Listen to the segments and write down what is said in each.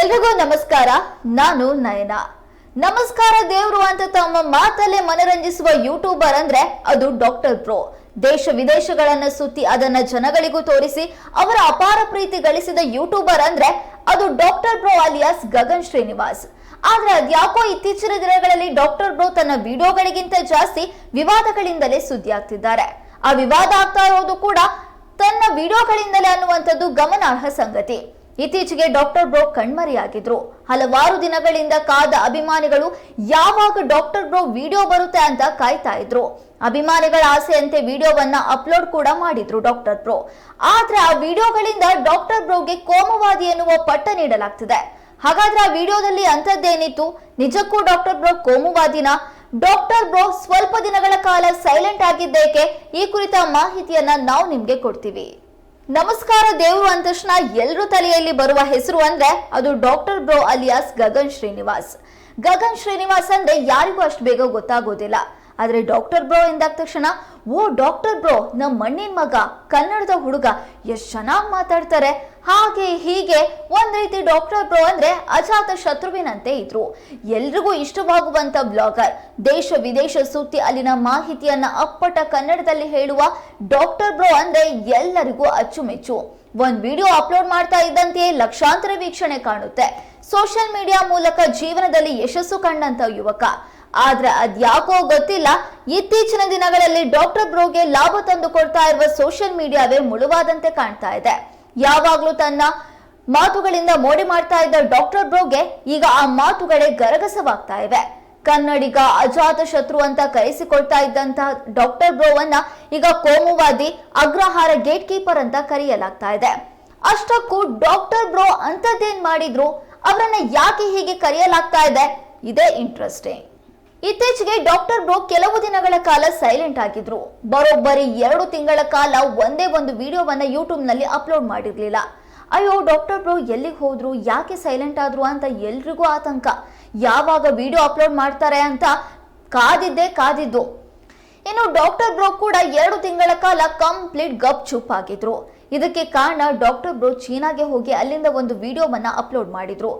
ಎಲ್ರಿಗೂ ನಮಸ್ಕಾರ. ನಾನು ನಯನ. ನಮಸ್ಕಾರ ದೇವ್ರು ಅಂತ ತಮ್ಮ ಮಾತಲ್ಲೇ ಮನರಂಜಿಸುವ ಯೂಟ್ಯೂಬರ್ ಅಂದ್ರೆ ಅದು ಡಾಕ್ಟರ್ ಪ್ರೋ ದೇಶ ವಿದೇಶಗಳನ್ನ ಸುತ್ತಿ ಅದನ್ನ ಜನಗಳಿಗೂ ತೋರಿಸಿ ಅವರ ಅಪಾರ ಪ್ರೀತಿ ಗಳಿಸಿದ ಯೂಟ್ಯೂಬರ್ ಅಂದ್ರೆ ಅದು doctor bro alias Gagan Srinivas. ಆದ್ರೆ ಅದ್ಯಾಕೋ ಇತ್ತೀಚಿನ ದಿನಗಳಲ್ಲಿ ಡಾಕ್ಟರ್ ಬ್ರೋ ತನ್ನ ವಿಡಿಯೋಗಳಿಗಿಂತ ಜಾಸ್ತಿ ವಿವಾದಗಳಿಂದಲೇ ಸುದ್ದಿ ಆಗ್ತಿದ್ದಾರೆ ಆ ವಿವಾದ ಆಗ್ತಾ ಇರೋದು ಕೂಡ ತನ್ನ ವಿಡಿಯೋಗಳಿಂದಲೇ ಅನ್ನುವಂಥದ್ದು ಗಮನಾರ್ಹ ಸಂಗತಿ. ಇತ್ತೀಚೆಗೆ ಡಾಕ್ಟರ್ ಬ್ರೋ ಕಣ್ಮರೆಯಾಗಿದ್ರು. ಹಲವಾರು ದಿನಗಳಿಂದ ಕಾದ ಅಭಿಮಾನಿಗಳು ಯಾವಾಗ ಡಾಕ್ಟರ್ ಬ್ರೋ ವಿಡಿಯೋ ಬರುತ್ತೆ ಅಂತ ಕಾಯ್ತಾ ಇದ್ರು. ಅಭಿಮಾನಿಗಳ ಆಸೆಯಂತೆ ವಿಡಿಯೋವನ್ನ ಅಪ್ಲೋಡ್ ಕೂಡ ಮಾಡಿದ್ರು ಡಾಕ್ಟರ್ ಬ್ರೋ. ಆದ್ರೆ ಆ ವಿಡಿಯೋಗಳಿಂದ ಡಾಕ್ಟರ್ ಬ್ರೋಗೆ ಕೋಮವಾದಿ ಎನ್ನುವ ಪಟ್ಟ ನೀಡಲಾಗ್ತಿದೆ. ಹಾಗಾದ್ರೆ ಆ ವಿಡಿಯೋದಲ್ಲಿ ಅಂಥದ್ದೇನಿತ್ತು? ನಿಜಕ್ಕೂ ಡಾಕ್ಟರ್ ಬ್ರೋ ಕೋಮುವಾದಿನ? ಡಾಕ್ಟರ್ ಬ್ರೋ ಸ್ವಲ್ಪ ದಿನಗಳ ಕಾಲ ಸೈಲೆಂಟ್ ಆಗಿದ್ದೇಕೆ? ಈ ಕುರಿತ ಮಾಹಿತಿಯನ್ನ ನಾವು ನಿಮ್ಗೆ ಕೊಡ್ತೀವಿ. ನಮಸ್ಕಾರ, ದೇವರು ಅಂದ ತಕ್ಷಣ ಎಲ್ಲರೂ ತಲೆಯಲ್ಲಿ ಬರುವ ಹೆಸರು ಅಂದ್ರೆ ಅದು doctor bro alias Gagan Srinivas. Gagan Srinivas ಅಂದ್ರೆ ಯಾರಿಗೂ ಅಷ್ಟು ಬೇಗ ಗೊತ್ತಾಗೋದಿಲ್ಲ. ಆದ್ರೆ ಡಾಕ್ಟರ್ ಬ್ರೋ ಎಂದಾದ ತಕ್ಷಣ, ಓ ಡಾಕ್ಟರ್ ಬ್ರೋ ನಮ್ಮ ಮಣ್ಣಿನ ಮಗ, ಕನ್ನಡದ ಹುಡುಗ, ಎಷ್ಟು ಚೆನ್ನಾಗಿ ಮಾತಾಡ್ತಾರೆ. ಹಾಗೆ ಹೀಗೆ ಒಂದು ರೀತಿ ಡಾಕ್ಟರ್ ಬ್ರೋ ಅಂದ್ರೆ ಅಜಾತ ಶತ್ರುವಿನಂತೆ ಇದ್ರು. ಎಲ್ರಿಗೂ ಇಷ್ಟವಾಗುವಂಥ ಬ್ಲಾಗರ್, ದೇಶ ವಿದೇಶ ಸುತ್ತಿ ಅಲ್ಲಿನ ಮಾಹಿತಿಯನ್ನ ಅಪ್ಪಟ ಕನ್ನಡದಲ್ಲಿ ಹೇಳುವ ಡಾಕ್ಟರ್ ಬ್ರೋ ಅಂದ್ರೆ ಎಲ್ಲರಿಗೂ ಅಚ್ಚುಮೆಚ್ಚು. ಒಂದು ವಿಡಿಯೋ ಅಪ್ಲೋಡ್ ಮಾಡ್ತಾ ಇದ್ದಂತೆಯೇ ಲಕ್ಷಾಂತರ ವೀಕ್ಷಣೆ ಕಾಣುತ್ತೆ. ಸೋಷಿಯಲ್ ಮೀಡಿಯಾ ಮೂಲಕ ಜೀವನದಲ್ಲಿ ಯಶಸ್ಸು ಕಂಡಂತ ಯುವಕ. ಆದ್ರೆ ಅದ್ಯಾಕೋ ಗೊತ್ತಿಲ್ಲ, ಇತ್ತೀಚಿನ ದಿನಗಳಲ್ಲಿ ಡಾಕ್ಟರ್ ಬ್ರೋಗೆ ಲಾಭ ತಂದು ಕೊಡ್ತಾ ಇರುವ ಸೋಷಿಯಲ್ ಮೀಡಿಯಾವೇ ಮುಳುವಾದಂತೆ ಕಾಣ್ತಾ ಇದೆ. ಯಾವಾಗ್ಲೂ ತನ್ನ ಮಾತುಗಳಿಂದ ಮೋಡಿ ಮಾಡ್ತಾ ಇದ್ದ ಡಾಕ್ಟರ್ ಬ್ರೋಗೆ ಈಗ ಆ ಮಾತುಗಳೇ ಗರಗಸವಾಗ್ತಾ ಇವೆ. ಕನ್ನಡಿಗ ಅಜಾತ ಶತ್ರು ಅಂತ ಕರೆಸಿಕೊಳ್ತಾ ಇದ್ದಂತಹ ಡಾಕ್ಟರ್ ಬ್ರೋವನ್ನ ಈಗ ಕೋಮುವಾದಿ, ಅಗ್ರಹಾರ ಗೇಟ್ ಕೀಪರ್ ಅಂತ ಕರೆಯಲಾಗ್ತಾ ಇದೆ. ಅಷ್ಟಕ್ಕೂ ಡಾಕ್ಟರ್ ಬ್ರೋ ಅಂತದ್ದೇನ್ ಮಾಡಿದ್ರು, ಅವರನ್ನ ಯಾಕೆ ಹೀಗೆ ಕರೆಯಲಾಗ್ತಾ ಇದೆ? ಇದೇ ಇಂಟ್ರೆಸ್ಟಿಂಗ್ ಇತ್ತೀಚೆಗೆ ಡಾಕ್ಟರ್ ಬ್ರೋ ಕೆಲವು ದಿನಗಳ ಕಾಲ ಸೈಲೆಂಟ್ ಆಗಿದ್ರು. ಬರೋಬ್ಬರಿ ಎರಡು ತಿಂಗಳ ಕಾಲ ಒಂದೇ ಒಂದು ವಿಡಿಯೋವನ್ನ ಯೂಟ್ಯೂಬ್ನಲ್ಲಿ ಅಪ್ಲೋಡ್ ಮಾಡಿರ್ಲಿಲ್ಲ. ಅಯ್ಯೋ, ಡಾಕ್ಟರ್ ಬ್ರೋ ಎಲ್ಲಿಗೆ ಹೋದ್ರು, ಯಾಕೆ ಸೈಲೆಂಟ್ ಆದ್ರು ಅಂತ ಎಲ್ರಿಗೂ ಆತಂಕ. ಯಾವಾಗ ವಿಡಿಯೋ ಅಪ್ಲೋಡ್ ಮಾಡ್ತಾರೆ ಅಂತ ಕಾದಿದ್ದೇ ಕಾದಿದ್ದು. ಇನ್ನು ಡಾಕ್ಟರ್ ಬ್ರೋ ಕೂಡ ಎರಡು ತಿಂಗಳ ಕಾಲ ಕಂಪ್ಲೀಟ್ ಗಪ್ ಚುಪ್ ಆಗಿದ್ರು. ಇದಕ್ಕೆ ಕಾರಣ ಡಾಕ್ಟರ್ ಬ್ರೋ ಚೀನಾಗೆ ಹೋಗಿ ಅಲ್ಲಿಂದ ಒಂದು ವಿಡಿಯೋವನ್ನ ಅಪ್ಲೋಡ್ ಮಾಡಿದ್ರು.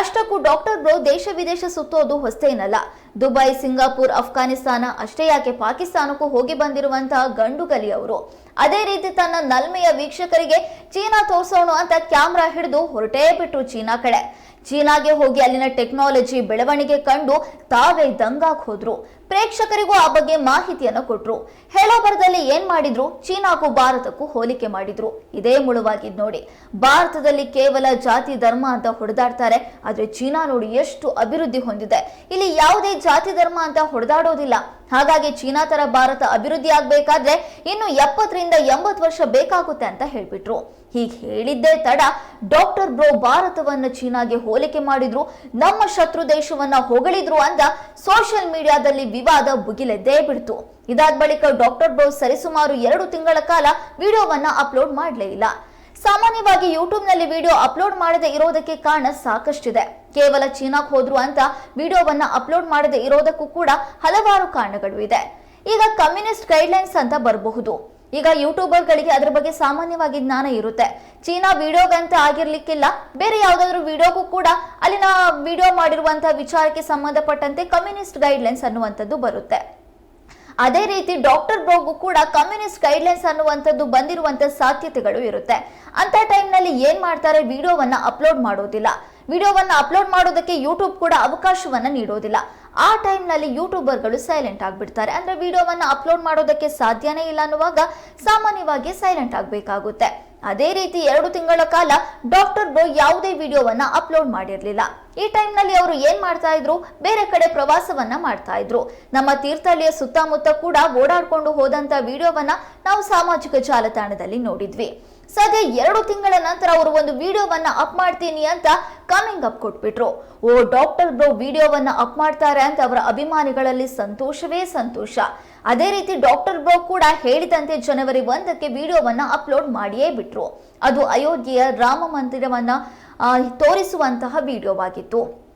ಅಷ್ಟಕ್ಕೂ ಡಾಕ್ಟರ್ ಬ್ರೋ ದೇಶ ವಿದೇಶ ಸುತ್ತೋದು ಹೊಸ್ತೇನಲ್ಲ ದುಬೈ ಸಿಂಗಾಪುರ್ ಅಫ್ಘಾನಿಸ್ತಾನ ಅಷ್ಟೇ ಯಾಕೆ ಪಾಕಿಸ್ತಾನಕ್ಕೂ ಹೋಗಿ ಬಂದಿರುವಂತಹ ಗಂಡುಗಲಿ ಅವರು. ಅದೇ ರೀತಿ ತನ್ನ ನಲ್ಮೆಯ ವೀಕ್ಷಕರಿಗೆ ಚೀನಾ ತೋರ್ಸೋಣ ಅಂತ ಕ್ಯಾಮ್ರಾ ಹಿಡಿದು ಹೊರಟೇ ಬಿಟ್ರು ಚೀನಾ ಕಡೆ. ಚೀನಾಗೆ ಹೋಗಿ ಅಲ್ಲಿನ ಟೆಕ್ನಾಲಜಿ ಬೆಳವಣಿಗೆ ಕಂಡು ತಾವೇ ದಂಗಾಗ್ ಹೋದ್ರು. ಪ್ರೇಕ್ಷಕರಿಗೂ ಆ ಬಗ್ಗೆ ಮಾಹಿತಿಯನ್ನು ಕೊಟ್ರು. ಹೇಳೋ ಬರದಲ್ಲಿ ಏನ್ ಮಾಡಿದ್ರು? ಚೀನಾಗೂ ಭಾರತಕ್ಕೂ ಹೋಲಿಕೆ ಮಾಡಿದ್ರು. ಇದೇ ಮುಳುವಾಗಿದ್ ನೋಡಿ. ಭಾರತದಲ್ಲಿ ಕೇವಲ ಜಾತಿ ಧರ್ಮ ಅಂತ ಹೊಡೆದಾಡ್ತಾರೆ. ಆದ್ರೆ ಚೀನಾ ನೋಡಿ ಎಷ್ಟು ಅಭಿವೃದ್ಧಿ ಹೊಂದಿದೆ. ಇಲ್ಲಿ ಯಾವುದೇ ಜಾತಿ ಧರ್ಮ ಅಂತ ಹೊಡೆದಾಡೋದಿಲ್ಲ. ಹಾಗಾಗಿ ಚೀನಾ ತರ ಭಾರತ ಅಭಿವೃದ್ಧಿ ಆಗ್ಬೇಕಾದ್ರೆ ಇನ್ನು ಎಪ್ಪತ್ತರಿಂದ ಎಂಬತ್ತು ವರ್ಷ ಬೇಕಾಗುತ್ತೆ ಅಂತ ಹೇಳ್ಬಿಟ್ರು. ಹೀಗೆ ಹೇಳಿದ್ದೇ ತಡ ಡಾಕ್ಟರ್ ಬ್ರೋ ಭಾರತವನ್ನ ಚೀನಾಗೆ ಹೋಲಿಕೆ ಮಾಡಿದ್ರು, ನಮ್ಮ ಶತ್ರು ದೇಶವನ್ನ ಹೊಗಳಿದ್ರು ಅಂತ ಸೋಷಿಯಲ್ ಮೀಡಿಯಾದಲ್ಲಿ ವಿವಾದ ಬುಗಿಲೆದ್ದೇ ಬಿಡ್ತು. ಇದಾದ ಬಳಿಕ ಡಾಕ್ಟರ್ ಬ್ರೋ ಸರಿಸುಮಾರು ಎರಡು ತಿಂಗಳ ಕಾಲ ವಿಡಿಯೋವನ್ನ ಅಪ್ಲೋಡ್ ಮಾಡಲೇ ಇಲ್ಲ. ಸಾಮಾನ್ಯವಾಗಿ ಯೂಟ್ಯೂಬ್ನಲ್ಲಿ ವಿಡಿಯೋ ಅಪ್ಲೋಡ್ ಮಾಡದೆ ಇರೋದಕ್ಕೆ ಕಾರಣ ಸಾಕಷ್ಟಿದೆ. ಕೇವಲ ಚೀನಾಕ್ ಹೋದ್ರು ಅಂತ ವಿಡಿಯೋವನ್ನ ಅಪ್ಲೋಡ್ ಮಾಡದೆ ಇರೋದಕ್ಕೂ ಕೂಡ ಹಲವಾರು ಕಾರಣಗಳು ಇದೆ. ಈಗ ಕಮ್ಯುನಿಸ್ಟ್ ಗೈಡ್ಲೈನ್ಸ್ ಅಂತ ಬರಬಹುದು. ಈಗ ಯೂಟ್ಯೂಬರ್ಗಳಿಗೆ ಅದ್ರ ಬಗ್ಗೆ ಸಾಮಾನ್ಯವಾಗಿ ಜ್ಞಾನ ಇರುತ್ತೆ. ಚೀನಾ ವಿಡಿಯೋಗಂತ ಆಗಿರ್ಲಿಕ್ಕಿಲ್ಲ, ಬೇರೆ ಯಾವ್ದಾದ್ರು ವಿಡಿಯೋಗೂ ಕೂಡ ಅಲ್ಲಿನ ವಿಡಿಯೋ ಮಾಡಿರುವಂತಹ ವಿಚಾರಕ್ಕೆ ಸಂಬಂಧಪಟ್ಟಂತೆ ಕಮ್ಯುನಿಸ್ಟ್ ಗೈಡ್ಲೈನ್ಸ್ ಅನ್ನುವಂಥದ್ದು ಬರುತ್ತೆ. ಅದೇ ರೀತಿ ಡಾಕ್ಟರ್ ಬ್ರೋಗೂ ಕೂಡ ಕಮ್ಯುನಿಸ್ಟ್ ಗೈಡ್ಲೈನ್ಸ್ ಅನ್ನುವಂಥದ್ದು ಬಂದಿರುವಂತ ಸಾಧ್ಯತೆಗಳು ಇರುತ್ತೆ. ಅಂತ ಟೈಮ್ನಲ್ಲಿ ಏನ್ ಮಾಡ್ತಾರೆ? ವಿಡಿಯೋವನ್ನ ಅಪ್ಲೋಡ್ ಮಾಡೋದಿಲ್ಲ. ವಿಡಿಯೋವನ್ನ ಅಪ್ಲೋಡ್ ಮಾಡೋದಕ್ಕೆ ಯೂಟ್ಯೂಬ್ ಕೂಡ ಅವಕಾಶವನ್ನು ನೀಡೋದಿಲ್ಲ. ಆ ಟೈಮ್ನಲ್ಲಿ ಯೂಟ್ಯೂಬರ್ಗಳು ಸೈಲೆಂಟ್ ಆಗಿಬಿಡ್ತಾರೆ. ಅಂದರೆ ವಿಡಿಯೋವನ್ನು ಅಪ್ಲೋಡ್ ಮಾಡೋದಕ್ಕೆ ಸಾಧ್ಯನೇ ಇಲ್ಲ ಅನ್ನುವಾಗ ಸಾಮಾನ್ಯವಾಗಿ ಸೈಲೆಂಟ್ ಆಗಬೇಕಾಗುತ್ತೆ. ಅದೇ ರೀತಿ ಎರಡು ತಿಂಗಳ ಕಾಲ ಡಾಕ್ಟರ್ ಬ್ರೋ ಯಾವುದೇ ವಿಡಿಯೋವನ್ನ ಅಪ್ಲೋಡ್ ಮಾಡಿರಲಿಲ್ಲ. ಈ ಟೈಮ್ನಲ್ಲಿ ಅವರು ಏನ್ ಮಾಡ್ತಾ ಇದ್ರು? ಬೇರೆ ಕಡೆ ಪ್ರವಾಸವನ್ನ ಮಾಡ್ತಾ ಇದ್ರು. ನಮ್ಮ ತೀರ್ಥಹಳ್ಳಿಯ ಸುತ್ತಮುತ್ತ ಕೂಡ ಓಡಾಡ್ಕೊಂಡು ಹೋದಂತ ವಿಡಿಯೋವನ್ನ ನಾವು ಸಾಮಾಜಿಕ ಜಾಲತಾಣದಲ್ಲಿ ನೋಡಿದ್ವಿ. ಸದ್ಯ ಎರಡು ತಿಂಗಳ ನಂತರ ಅವರು ಒಂದು ವಿಡಿಯೋವನ್ನ ಅಪ್ ಮಾಡ್ತೀನಿ ಅಂತ ಕಮಿಂಗ್ ಅಪ್ ಕೊಟ್ಬಿಟ್ರು. ಓ ಡಾಕ್ಟರ್ ಬ್ರೋ ವಿಡಿಯೋವನ್ನ ಅಪ್ ಮಾಡ್ತಾರೆ ಅಂತ ಅವರ ಅಭಿಮಾನಿಗಳಲ್ಲಿ ಸಂತೋಷವೇ ಸಂತೋಷ. ಅದೇ ರೀತಿ ಡಾಕ್ಟರ್ ಬ್ರೋ ಕೂಡ ಹೇಳಿದಂತೆ ಜನವರಿ ಒಂದಕ್ಕೆ ವಿಡಿಯೋವನ್ನ ಅಪ್ಲೋಡ್ ಮಾಡಿಯೇ ಬಿಟ್ರು. ಅದು ಅಯೋಧ್ಯೆಯ ರಾಮ ಮಂದಿರವನ್ನ ತೋರಿಸುವಂತಹ ವಿಡಿಯೋವಾಗಿತ್ತು.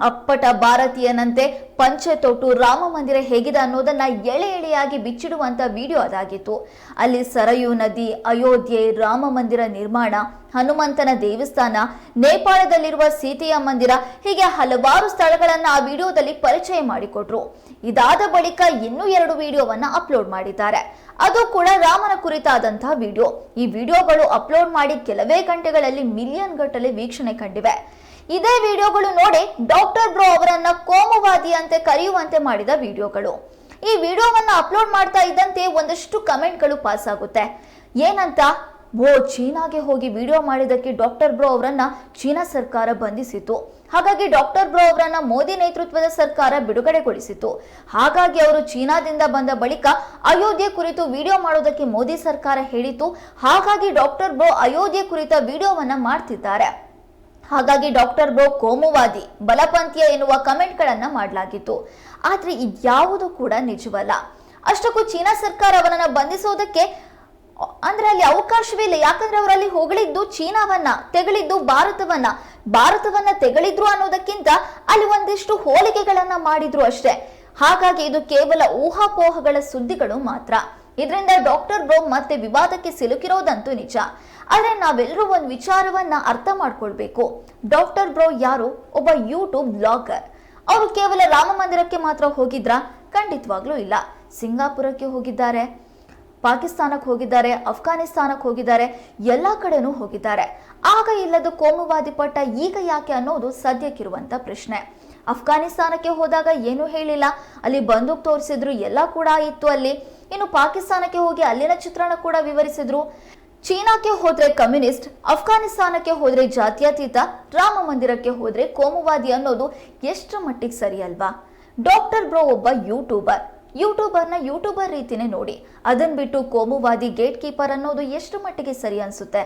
ಅಪ್ಪಟ ಭಾರತೀಯನಂತೆ ಪಂಚೆ ತೊಟ್ಟು ರಾಮ ಮಂದಿರ ಹೇಗಿದೆ ಅನ್ನೋದನ್ನ ಎಳೆ ಎಳೆಯಾಗಿ ಬಿಚ್ಚಿಡುವಂತ ವಿಡಿಯೋ ಅದಾಗಿತ್ತು. ಅಲ್ಲಿ ಸರಯೂ ನದಿ, ಅಯೋಧ್ಯೆ, ರಾಮ ಮಂದಿರ ನಿರ್ಮಾಣ ಹನುಮಂತನ ದೇವಸ್ಥಾನ, ನೇಪಾಳದಲ್ಲಿರುವ ಸೀತೆಯ ಮಂದಿರ, ಹೀಗೆ ಹಲವಾರು ಸ್ಥಳಗಳನ್ನ ಆ ವಿಡಿಯೋದಲ್ಲಿ ಪರಿಚಯ ಮಾಡಿಕೊಟ್ರು. ಇದಾದ ಬಳಿಕ ಇನ್ನೂ ಎರಡು ವಿಡಿಯೋವನ್ನ ಅಪ್ಲೋಡ್ ಮಾಡಿದ್ದಾರೆ. ಅದು ಕೂಡ ರಾಮನ ಕುರಿತಾದಂತಹ ವಿಡಿಯೋ. ಈ ವಿಡಿಯೋಗಳು ಅಪ್ಲೋಡ್ ಮಾಡಿ ಕೆಲವೇ ಗಂಟೆಗಳಲ್ಲಿ ಮಿಲಿಯನ್ ಗಟ್ಟಲೆ ವೀಕ್ಷಣೆ ಕಂಡಿವೆ. ಇದೇ ವಿಡಿಯೋಗಳು ನೋಡಿ ಡಾಕ್ಟರ್ ಬ್ರೋ ಅವರನ್ನ ಕೋಮುವಾದಿಯಂತೆ ಕರೆಯುವಂತೆ ಮಾಡಿದ ವಿಡಿಯೋಗಳು. ಈ ವಿಡಿಯೋವನ್ನ ಅಪ್ಲೋಡ್ ಮಾಡ್ತಾ ಇದ್ದಂತೆ ಒಂದಷ್ಟು ಕಮೆಂಟ್ಗಳು ಪಾಸ್ ಆಗುತ್ತೆ ಏನಂತ? ಓ, ಚೀನಾಗೆ ಹೋಗಿ ವಿಡಿಯೋ ಮಾಡಿದ್ದಕ್ಕೆ ಡಾಕ್ಟರ್ ಬ್ರೋ ಅವರನ್ನ ಚೀನಾ ಸರ್ಕಾರ ಬಂಧಿಸಿತು ಹಾಗಾಗಿ ಡಾಕ್ಟರ್ ಬ್ರೋ ಅವರನ್ನ ಮೋದಿ ನೇತೃತ್ವದ ಸರ್ಕಾರ ಬಿಡುಗಡೆಗೊಳಿಸಿತು ಹಾಗಾಗಿ ಅವರು ಚೀನಾದಿಂದ ಬಂದ ಬಳಿಕ ಅಯೋಧ್ಯೆ ಕುರಿತು ವಿಡಿಯೋ ಮಾಡೋದಕ್ಕೆ ಮೋದಿ ಸರ್ಕಾರ ಹೇಳಿತು ಹಾಗಾಗಿ ಡಾಕ್ಟರ್ ಬ್ರೋ ಅಯೋಧ್ಯೆ ಕುರಿತ ವಿಡಿಯೋವನ್ನ ಮಾಡ್ತಿದ್ದಾರೆ. ಹಾಗಾಗಿ ಡಾಕ್ಟರ್ ಬ್ರೋ ಕೋಮುವಾದಿ, ಬಲಪಂಥೀಯ ಎನ್ನುವ ಕಮೆಂಟ್ಗಳನ್ನ ಮಾಡಲಾಗಿತ್ತು. ಆದ್ರೆ ಇದ್ಯಾವುದು ಕೂಡ ನಿಜವಲ್ಲ. ಅಷ್ಟಕ್ಕೂ ಚೀನಾ ಸರ್ಕಾರ ಅವರನ್ನು ಬಂಧಿಸೋದಕ್ಕೆ ಅಂದ್ರೆ ಅಲ್ಲಿ ಅವಕಾಶವೇ ಇಲ್ಲ. ಯಾಕಂದ್ರೆ ಅವರಲ್ಲಿ ಹೊಗಳಿದ್ದು ಚೀನಾವನ್ನ, ತೆಗಳಿದ್ದು ಭಾರತವನ್ನ. ಭಾರತವನ್ನ ತೆಗಳಿದ್ರು ಅನ್ನೋದಕ್ಕಿಂತ ಅಲ್ಲಿ ಒಂದಿಷ್ಟು ಹೋಲಿಕೆಗಳನ್ನ ಮಾಡಿದ್ರು ಅಷ್ಟೇ. ಹಾಗಾಗಿ ಇದು ಕೇವಲ ಊಹಾಪೋಹಗಳ ಸುದ್ದಿಗಳು ಮಾತ್ರ. ಇದರಿಂದ ಡಾಕ್ಟರ್ ಬ್ರೋ ಮತ್ತೆ ವಿವಾದಕ್ಕೆ ಸಿಲುಕಿರೋದಂತೂ ನಿಜ. ಆದರೆ ನಾವೆಲ್ಲರೂ ಒಂದು ವಿಚಾರವನ್ನ ಅರ್ಥ ಮಾಡ್ಕೊಳ್ಬೇಕು. ಡಾಕ್ಟರ್ ಬ್ರೋ ಯಾರು? ಒಬ್ಬ ಯೂಟ್ಯೂಬ್ ಬ್ಲಾಗರ್. ಅವರು ಕೇವಲ ರಾಮ ಮಂದಿರಕ್ಕೆ ಮಾತ್ರ ಹೋಗಿದ್ರಾ? ಖಂಡಿತವಾಗ್ಲೂ ಇಲ್ಲ. ಸಿಂಗಾಪುರಕ್ಕೆ ಹೋಗಿದ್ದಾರೆ. ಪಾಕಿಸ್ತಾನಕ್ಕೆ ಹೋಗಿದ್ದಾರೆ ಅಫ್ಘಾನಿಸ್ತಾನಕ್ಕೆ ಹೋಗಿದ್ದಾರೆ, ಎಲ್ಲ ಕಡೆನೂ ಹೋಗಿದ್ದಾರೆ. ಆಗ ಇಲ್ಲದು ಕೋಮುವಾದಿ ಪಟ್ಟ ಈಗ ಯಾಕೆ ಅನ್ನೋದು ಸದ್ಯಕ್ಕಿರುವಂತ ಪ್ರಶ್ನೆ. ಅಫ್ಘಾನಿಸ್ತಾನಕ್ಕೆ ಹೋದಾಗ ಏನೂ ಹೇಳಿಲ್ಲ. ಅಲ್ಲಿ ಬಂದೂಕ್ ತೋರಿಸಿದ್ರು, ಎಲ್ಲ ಕೂಡ ಇತ್ತು ಅಲ್ಲಿ. ಇನ್ನು ಪಾಕಿಸ್ತಾನಕ್ಕೆ ಹೋಗಿ ಅಲ್ಲಿನ ಚಿತ್ರಣ ಕೂಡ ವಿವರಿಸಿದ್ರು. ಚೀನಾಕ್ಕೆ ಹೋದ್ರೆ ಕಮ್ಯುನಿಸ್ಟ್ ಅಫ್ಘಾನಿಸ್ತಾನಕ್ಕೆ ಹೋದ್ರೆ ಜಾತ್ಯತೀತ, ರಾಮ ಮಂದಿರಕ್ಕೆ ಹೋದ್ರೆ ಕೋಮುವಾದಿ ಅನ್ನೋದು ಎಷ್ಟರ ಮಟ್ಟಿಗೆ ಸರಿ ಅಲ್ವಾ ಡಾಕ್ಟರ್ ಬ್ರೋ ಒಬ್ಬ ಯೂಟ್ಯೂಬರ್. ಯೂಟ್ಯೂಬರ್ನ ಯೂಟ್ಯೂಬರ್ ರೀತಿನೇ ನೋಡಿ. ಅದನ್ನು ಬಿಟ್ಟು ಕೋಮುವಾದಿ ಗೇಟ್ ಕೀಪರ್ ಅನ್ನೋದು ಎಷ್ಟು ಮಟ್ಟಿಗೆ ಸರಿ ಅನಿಸುತ್ತೆ?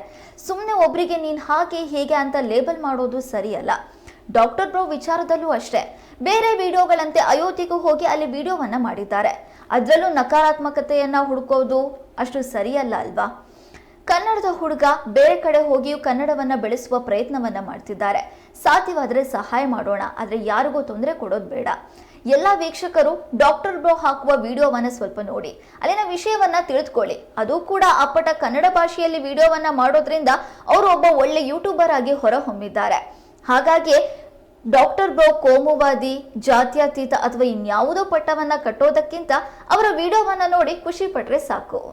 ಸುಮ್ಮನೆ ಒಬ್ರಿಗೆ ನೀನು ಹಾಗೆ ಹೇಗೆ ಅಂತ ಲೇಬಲ್ ಮಾಡೋದು ಸರಿಯಲ್ಲ. ಡಾಕ್ಟರ್ ಬ್ರೋ ವಿಚಾರದಲ್ಲೂ ಅಷ್ಟೇ. ಬೇರೆ ವಿಡಿಯೋಗಳಂತೆ ಅಯೋಧ್ಯೆಗೂ ಹೋಗಿ ಅಲ್ಲಿ ವಿಡಿಯೋವನ್ನು ಮಾಡಿದ್ದಾರೆ. ಅದರಲ್ಲೂ ನಕಾರಾತ್ಮಕತೆಯನ್ನು ಹುಡುಕೋದು ಅಷ್ಟು ಸರಿಯಲ್ಲ ಅಲ್ವಾ? ಕನ್ನಡದ ಹುಡುಗ ಬೇರೆ ಕಡೆ ಹೋಗಿಯೂ ಕನ್ನಡವನ್ನು ಬೆಳೆಸುವ ಪ್ರಯತ್ನವನ್ನು ಮಾಡ್ತಿದ್ದಾರೆ. ಸಾಧ್ಯವಾದರೆ ಸಹಾಯ ಮಾಡೋಣ, ಆದರೆ ಯಾರಿಗೂ ತೊಂದರೆ ಕೊಡೋದು ಬೇಡ. ಎಲ್ಲ ವೀಕ್ಷಕರು ಡಾಕ್ಟರ್ ಬ್ರೋ ಹಾಕುವ ವಿಡಿಯೋವನ್ನ ಸ್ವಲ್ಪ ನೋಡಿ. ಅಲ್ಲಿನ ವಿಷಯವನ್ನ ತಿಳಿದುಕೊಳ್ಳಿ. ಅದು ಕೂಡ ಅಪ್ಪಟ ಕನ್ನಡ ಭಾಷೆಯಲ್ಲಿ ವಿಡಿಯೋವನ್ನ ಮಾಡೋದ್ರಿಂದ ಅವರು ಒಬ್ಬ ಒಳ್ಳೆ ಯೂಟ್ಯೂಬರ್ ಆಗಿ ಹೊರಹೊಮ್ಮಿದ್ದಾರೆ. ಹಾಗಾಗಿ ಡಾಕ್ಟರ್ ಬ್ರೋ ಕೋಮುವಾದಿ, ಜಾತ್ಯತೀತ ಅಥವಾ ಇನ್ಯಾವುದೋ ಪಟ್ಟವನ್ನ ಕಟ್ಟೋದಕ್ಕಿಂತ ಅವರ ವಿಡಿಯೋವನ್ನ ನೋಡಿ ಖುಷಿ ಪಟ್ರೆ ಸಾಕು.